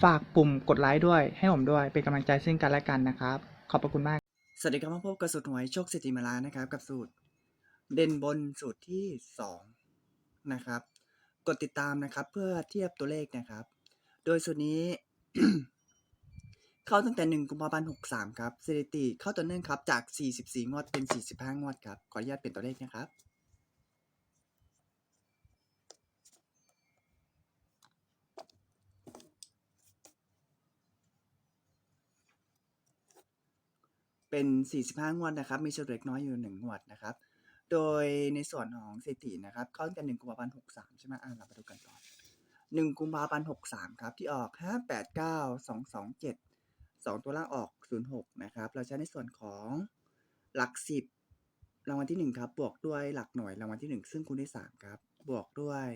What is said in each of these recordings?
ฝากปุ่มกดไลค์ด้วยให้ผมด้วยเป็นกำลังใจซึ่งกันและกันนะครับ ขอบพระคุณมาก สวัสดีครับมาพบกับสูตรหวยโชคสิทธิมาลานะครับ กับสูตร เด่นบนสูตรที่สองนะครับ กดติดตามนะครับ เพื่อเทียบตัวเลขนะครับ โดยสูตรนี้ เข้าตั้งแต่หนึ่งกุมภาพันธ์หกสามครับสถิติเข้าต่อเนื่องครับจากสี่สิบสี่งวดเป็นสี่สิบห้างวดครับขออนุญาตเปลี่ยนตัวเลขนะครับ เป็น 45 งวดนะครับ มีส่วนเล็กน้อยอยู่ 1 งวดนะครับ โดยในส่วนของสถิตินะครับเข้าตั้งแต่1กุมภาพันธ์63 ใช่ไหมอะเรามาดูกันก่อน1กุมภาพันธ์63 ครับ ที่ออก 589 227 2 ตัวล่างออก 06 นะครับ เราใช้ในส่วนของหลัก 10 รางวัลที่ 1 ครับ บวกด้วยหลักหน่วยรางวัลที่ 1 ซึ่งคูณด้วย3ครับ บวกด้วย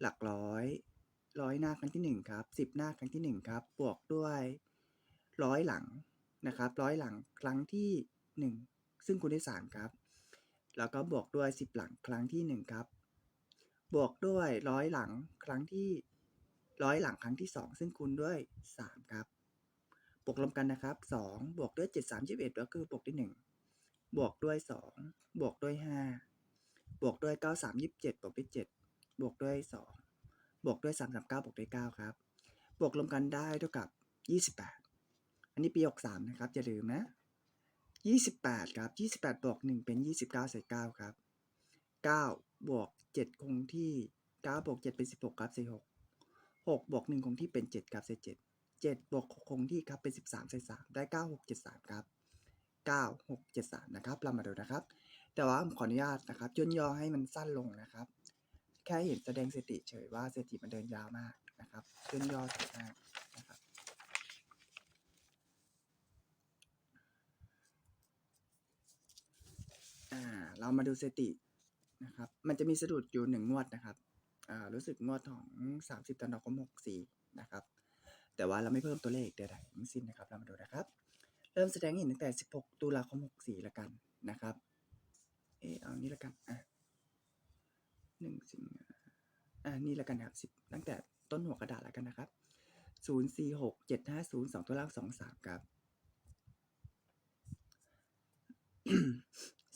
หลักร้อยร้อยหน้าครั้งที่ 1 ครับ 10 หน้าครั้งที่ 1 ครับ บวกด้วยร้อยหลัง นะครับร้อยหลังครั้งที่ 1 ซึ่งคูณด้วย3ครับ แล้วก็บวกด้วย 10 หลังครั้งที่ 1 ครับ บวกด้วยร้อยหลังครั้งที่ร้อยหลังครั้งที่ 2 ซึ่งคูณด้วย 3 ครับ บวกรวมกันนะครับ 2 บวกด้วย 7 3 21ก็คือบวกด้วย1บวกด้วย 2 บวกด้วย 5 บวกด้วย 9 3 27 บวกด้วย 7 บวกด้วย 2 บวกด้วย 3 3 9 บวกด้วย 9 ครับ บวกรวมกันได้เท่ากับ 28ันนี้ปีหกสามนะครับอย่าลืมนะยี่สิบแปดครับยี่สิบแปดบวกหนึ่งเป็นยี่สิบเก้าเศษเก้าครับเก้าบวกเจ็ดคงที่เก้าบวกเจ็ดเป็นสิบหกครับใส่หกหกบวกหนึ่งคงที่เป็นเจ็ดครับใส่เจ็ดเจ็ดบวกหคงที่ครับเป็นสิบสามเศษสามได้เก้าหกเจ็ดสามครับเก้าหกเจ็ดสามนะครับเรามาดูนะครับ แต่ว่าผมขออนุญาตนะครับย่นย่อให้มันสั้นลงนะครับ แค่เห็นแสดงสติเฉยว่าสติมันเดินยาวมากนะครับย่นย่อถึงมาก อ่าเรามาดูสตินะครับ มันจะมีสะดุดอยู่หนึ่งงวดนะครับอ่ารู้สึกงวดของสามสิบธันวาคมหกสี่นะครับ แต่ว่าเราไม่เพิ่มตัวเลขใดๆทั้งสิ้นนะครับ เรามาดูนะครับ เริ่มแสดงเห็นตั้งแต่สิบหกตุลาคมหกสี่ละกันนะครับ เออเอานี้ละกันอะหนึ่งสิงอ่านี่ละกันครับสิบตั้งแต่ต้นหัวกระดาษละกันนะครับศูนย์สี่หกเจ็ดห้าศูนย์สองตัวล่างสองสามครับ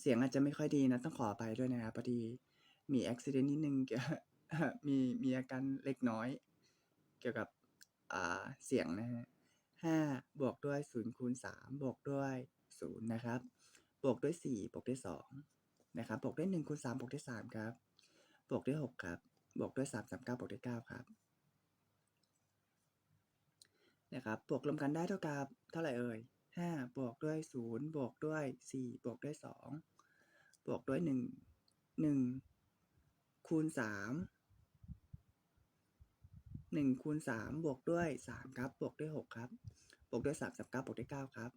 เสียงอาจจะไม่ค่อยดีนะ ต้องขออภัยด้วยนะครับพอดีมีอุบิเหตุนิดนึงเกี่ยวมีมีอาการเล็กน้อย เกี่ยวกับอ่าเสียงนะฮะห้าบวกด้วยศูนย์คูณสามบวกด้วยศูนย์นะครับ บวกด้วยสี่บวกด้วยสองนะครับ บวกด้วยหนึ่งคูณสามบวกด้วยสามครับ บวกด้วยหกครับ บวกด้วยสามสามเก้าบวกด้วยเก้าครับนะครับ บวกรวมกันได้เท่ากับเท่าไหร่เอ่ย ด้วยศูนย์บวกด้วยสี่บวกด้วยสองบวกด้วยหนึ่งหนึ่งคูณสามหนึ่งคูณสามบวกด้วยสามครับ บวกด้วยหกครับ บวกด้วยสามสิบเก้าบวกด้วยเก้าครับ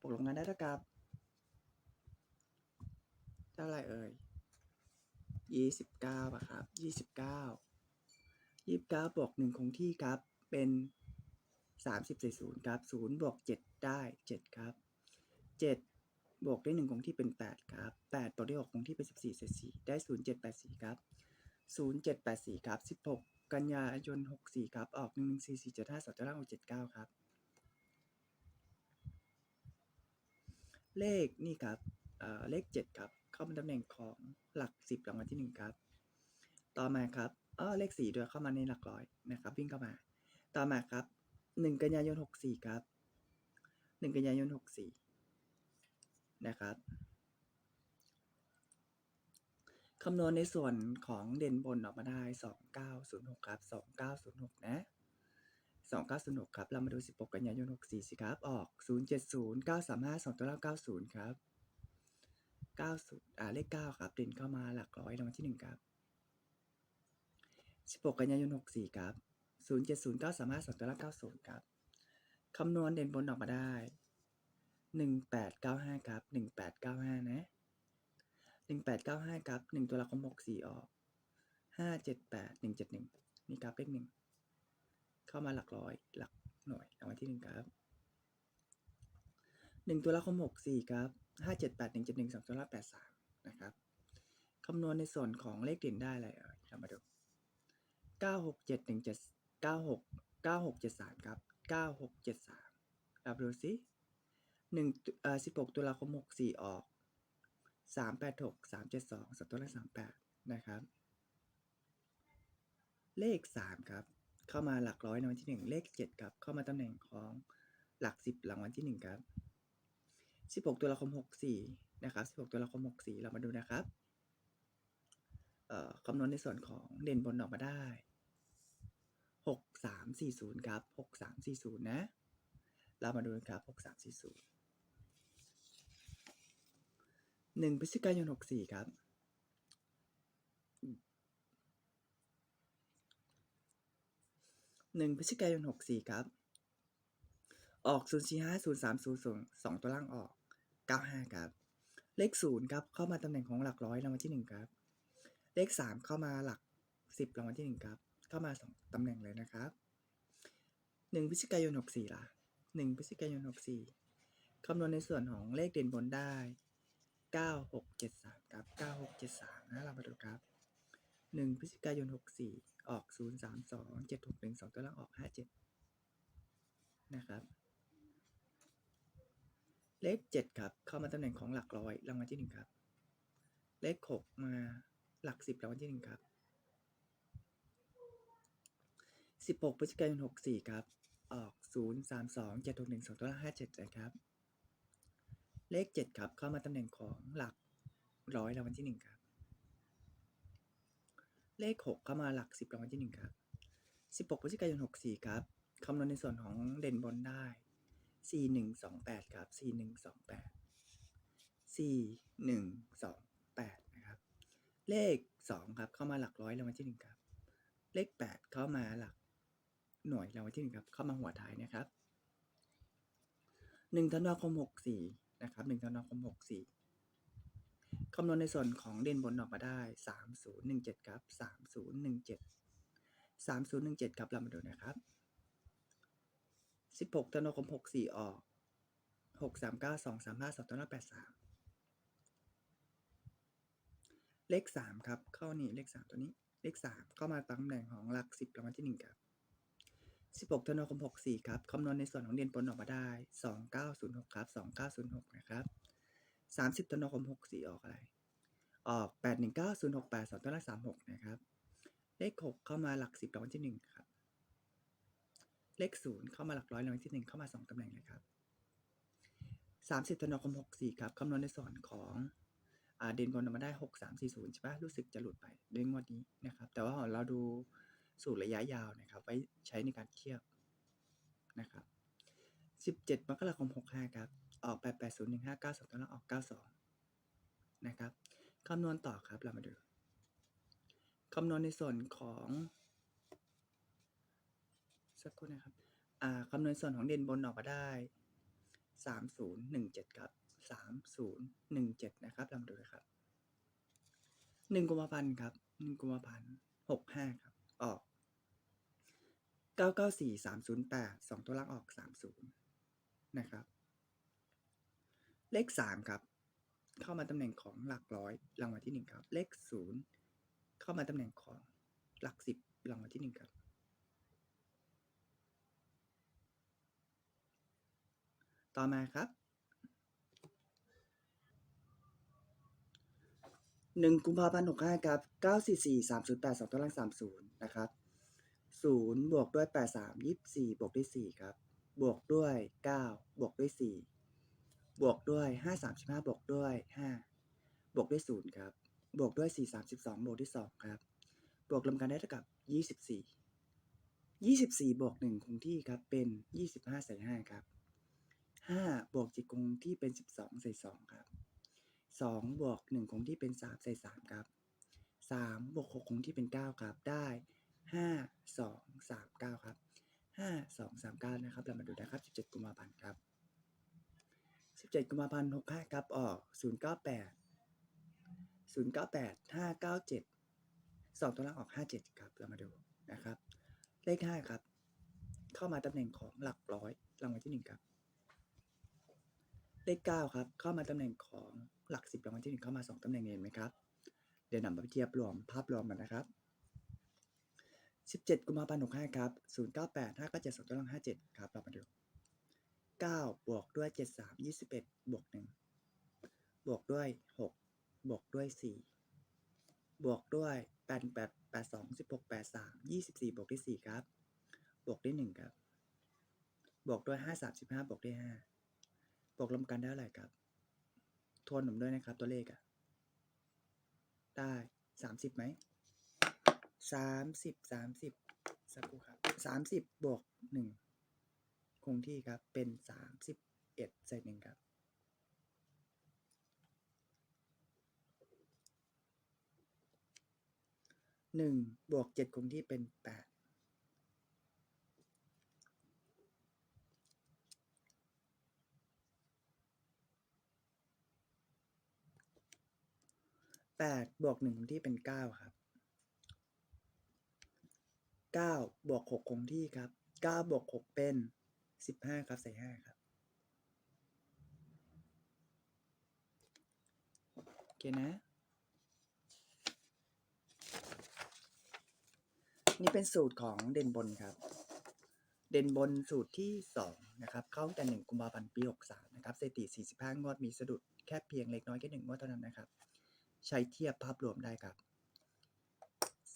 บวกรวมกันได้เท่ากับเท่าไรเอ่ยยี่สิบเก้าอะครับยี่สิบเก้ายี่สิบเก้าบวกหนึ่งคงที่ครับ เป็นสามสิบใส่ศูนย์ครับศูนย์บวกเจ็ดได้เจ็ดครับ เจ็ดบวกด้วยหนึ่งคงที่เป็นแปดครับแปดบวกด้วยหกคงที่เป็นสิบสี่ใส่สี่ได้ศูนย์เจ็ดแปดสี่ครับศูนย์เจ็ดแปดสี่ครับสิบหกกันยายนหกสี่ครับ ออกหนึ่งหนึ่งสี่สี่เจ็ดห้าสองเจ็ดห้าหกเจ็ดเก้าครับ เลขนี่ครับเเลขเจ็ดครับ เข้ามาตำแหน่งของหลักสิบรางวัลที่หนึ่งครับ ต่อมาครับอ๋อเลขสี่ด้วยเข้ามาในหลักร้อยนะครับ วิ่งเข้ามา ต่อมาครับหนึ่งกันยายนหกสี่ครับหนึ่งกันยายนหกสี่ นะครับคำนวณในส่วนของเด่นบนออกมาได้ 2906 ครับ 2906 นะ 2906 ครับ เรามาดู 16 กันยายน 64 สิครับ ออก 070 935 2ตัว90 ครับ 90 อ่า เลข 9 ครับ เด่นเข้ามาหลักร้อยรางวัลที่ 1 ครับ 16 กันยายน 64 ครับ 070 935 2ตัว90 ครับ คำนวณเด่นบนออกมาได้ 1895ครับ1895 นะ 1895ครับ1ตัวละคร64ออก 578 171 นี่ครับเลขหนึ่งเข้ามาหลักร้อยหลักหน่วยรางวัลที่หนึ่งครับ 1 ตัวละคร64ครับ578 171 2ตัวละ83 นะครับคำนวณในส่วนของเลขเด่นได้อะไรเอ่ยเรามาดู 967 17 96 9673 ครับ 9673เราดูสิ หนึ่งเอ่อสิบหกตุลาคมหกสี่ออกสามแปดหกสามเจ็ดสองสังตัวละสามแปดนะครับ เลขสามครับ เข้ามาหลักร้อยในวันที่หนึ่งเลขเจ็ดครับ เข้ามาตำแหน่งของหลักสิบหลังวันที่หนึ่งครับสิบหกตุลาคมหกสี่นะครับสิบหกตุลาคมหกสี่เรามาดูนะครับคำนวณในส่วนของเด่นบนออกมาได้หกสามสี่ศูนย์ครับหกสามสี่ศูนย์นะ เรามาดูนะครับหกสามสี่ศูนย์ 6340 1พฤศจิกายน64ครับ1พฤศจิกายน64ครับ ออก045 030 2ตัวล่างออก95ครับ เลข0ครับ เข้ามาตำแหน่งของหลักร้อยรางวัลที่1ครับ เลข3เข้ามาหลัก10รางวัลที่1ครับ เข้ามา2ตำแหน่งเลยนะครับ1พฤศจิกายน64ล่ะ1พฤศจิกายน64คำนวณในส่วนของเลขเด่นบนได้ 9673ครับ9673นะเรามาดูครับ 1 พฤศจิกายน 64 ออก 032 761 2ตัวล่างออก 57 นะครับ เลข 7 ครับ เข้ามาตำแหน่งของหลักร้อยรางวัลที่ 1 ครับ เลข 6 มาหลัก 10รางวัลที่ 1 ครับ 16 พฤศจิกายน 64 ครับ ออก 032 761 2ตัวล่าง57 นะครับ เลข 7 ครับ เข้ามาตำแหน่งของหลักร้อยรางวัลที่ 1 ครับ เลข 6 เข้ามาหลัก 10รางวัลที่ 1 ครับ 16พฤศจิกายน 64 ครับคำนวณในส่วนของเด่นบนได้ 4128 ครับ 4128 4128 นะครับ เลข 2 ครับ เข้ามาหลักร้อยรางวัลที่ 1 ครับ เลข 8 เข้ามาหลักหน่วยรางวัลที่ 1 ครับ เข้ามาหัวท้ายนะครับ 1 ธันวาคม 64 นะครับ1ธันวาคม64คำนวณในส่วนของเด่นบนออกมาได้ 3017 ครับ 3017 3017 ครับ เรามาดูนะครับ 16ธันวาคม64 ออก 639 235 2983 เลข 3 ครับ เข้านี่เลข 3 ตัวนี้ เลข 3 เข้ามาตำแหน่งของหลัก 10รางวัลที่ 1 ครับ 16ธันวาคม64 ครับ คำนวณในส่วนของเด่นบนออกมาได้ 2906 ครับ 2906 นะครับ 30ธันวาคม64 ออกอะไร ออก 819068 2ตัวหน้า36 นะครับ เลข 6 เข้ามาหลัก 10รางวัลที่ 1 ครับ เลข 0 เข้ามาหลักร้อยรางวัลที่ 1 เข้ามา 2ตำแหน่งเลยครับ30ธันวาคม64 ครับ คำนวณในส่วนของอเด่นบนออกมาได้ 6340 ใช่ปะรู้สึกจะหลุดไปในงวดนี้นะครับ แต่ว่าเราดู สูตรระยะยาวนะครับไว้ใช้ในการเทียบนะครับ17มกราคม 65 ครับ ออก 880159 2ตัวล่างออก 92 นะครับคำนวณต่อครับ เรามาดู คำนวณในส่วนของ สักครู่นะครับ อ่าคำนวณส่วนของเด่นบนออกมาได้ 3017 ครับ 3017 นะครับ เรามาดูนะครับ 1กุมภาพันธ์ครับ 1กุมภาพันธ์65 ครับ ออก 994 308 2 ตัวล่างออก 30 นะครับ เลข 3 ครับ เข้ามาตำแหน่งของหลักร้อยรางวัลที่ 1 ครับ เลข 0 เข้ามาตำแหน่งของหลัก 10รางวัลที่ 1 ครับ ต่อมาครับ1กุมภาพันธ์65ครับ944 308 2ตัวล่าง30นะครับ 0บวกด้วยแปดสามยี่สิบวกด้วย4ครับ บวกด้วย9บวกด้วย4บวกด้วย5 35บห้าบวกด้วย5บวกด้วย0ครับ บวกด้วยสี่สามสิบสองบวกด้วยสองครับ บวกรวมกันได้เท่ากับยี่สิบสี่ยี่สิบสี่บวกหนึ่งคงที่ครับเป็นยี่สิบห้าใส่ห้าครับห้าบวกจิตคงที่เป็นสิบสองใส่สองครับสองบวกหนึ่งคงที่เป็นสามใส่สามครับสามบวกหกคงที่เป็นเก้าครับได้ ห้าสองสามเก้าครับห้าสองสามเก้านะครับ เรามาดูนะครับสิบเจ็ดกุมภาพันธ์ครับสิบเจ็ดกุมภาพันธ์หกห้าครับออกศูนย์เก้าแปดศูนย์เก้าแปดห้าเก้าเจ็ดสองตัวล่างออกห้าเจ็ดครับ เรามาดูนะครับ เลขห้าครับ เข้ามาตำแหน่งของหลักร้อยรางวัลที่หนึ่งครับ เลขเก้าครับ เข้ามาตำแหน่งของหลักสิบรางวัลที่หนึ่งเข้ามาสองตำแหน่งเห็นไหมครับ เดี๋ยวนำมาเทียบรวมภาพรวมกันนะครับ สิบเจ็ดกุมภาพันธ์หกห้าครับศูนย์เก้าแปดห้าก้าเจ็ดสองตัวล่างห้าเจ็ดครับ เรามาดูเก้าบวกด้วยเจ็ดสามยี่สิบเอ็ดบวกหนึ่งบวกด้วยหกบวกด้วยสี่บวกด้วยแปดแปดแปดสองสิบหกแปดสามยี่สิบสี่บวกด้วยสี่ครับ บวกด้วยหนึ่งครับ บวกด้วยห้าสามสิบห้าบวกด้วยห้าบวกรวมกันได้เท่าไหร่ครับ ทวนหนุ่มด้วยนะครับตัวเลขอะได้สามสิบไหม สามสิบสามสิบสักครู่ครับสามสิบบวกหนึ่งคงที่ครับเป็นสามสิบเอ็ดใส่หนึ่งครับหนึ่งบวกเจ็ดคงที่เป็นแปดแปดบวกหนึ่งคงที่เป็นเก้าครับ เก้าบวกหกคงที่ครับเก้าบวกหกเป็นสิบห้าครับ ใส่ห้าครับ โอเคนะ นี่เป็นสูตรของเด่นบนครับ เด่นบนสูตรที่สองนะครับ เข้าแต่หนึ่งกุมภาพันธ์ปีหกสามนะครับสถิติสี่สิบห้างวดมีสะดุดแค่เพียงเล็กน้อยแค่หนึ่งงวดเท่านั้นนะครับ ใช้เทียบภาพรวมได้ครับ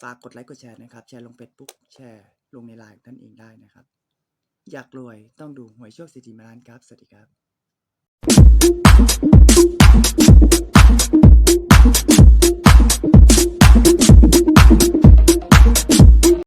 ฝากกดไลค์กดแชร์นะครับ แชร์ลงเฟซบุ๊กแชร์ลงในไลน์ท่านเองได้นะครับ อยากรวยต้องดูหวยโชคสิทธิมารานครับ สวัสดีครับ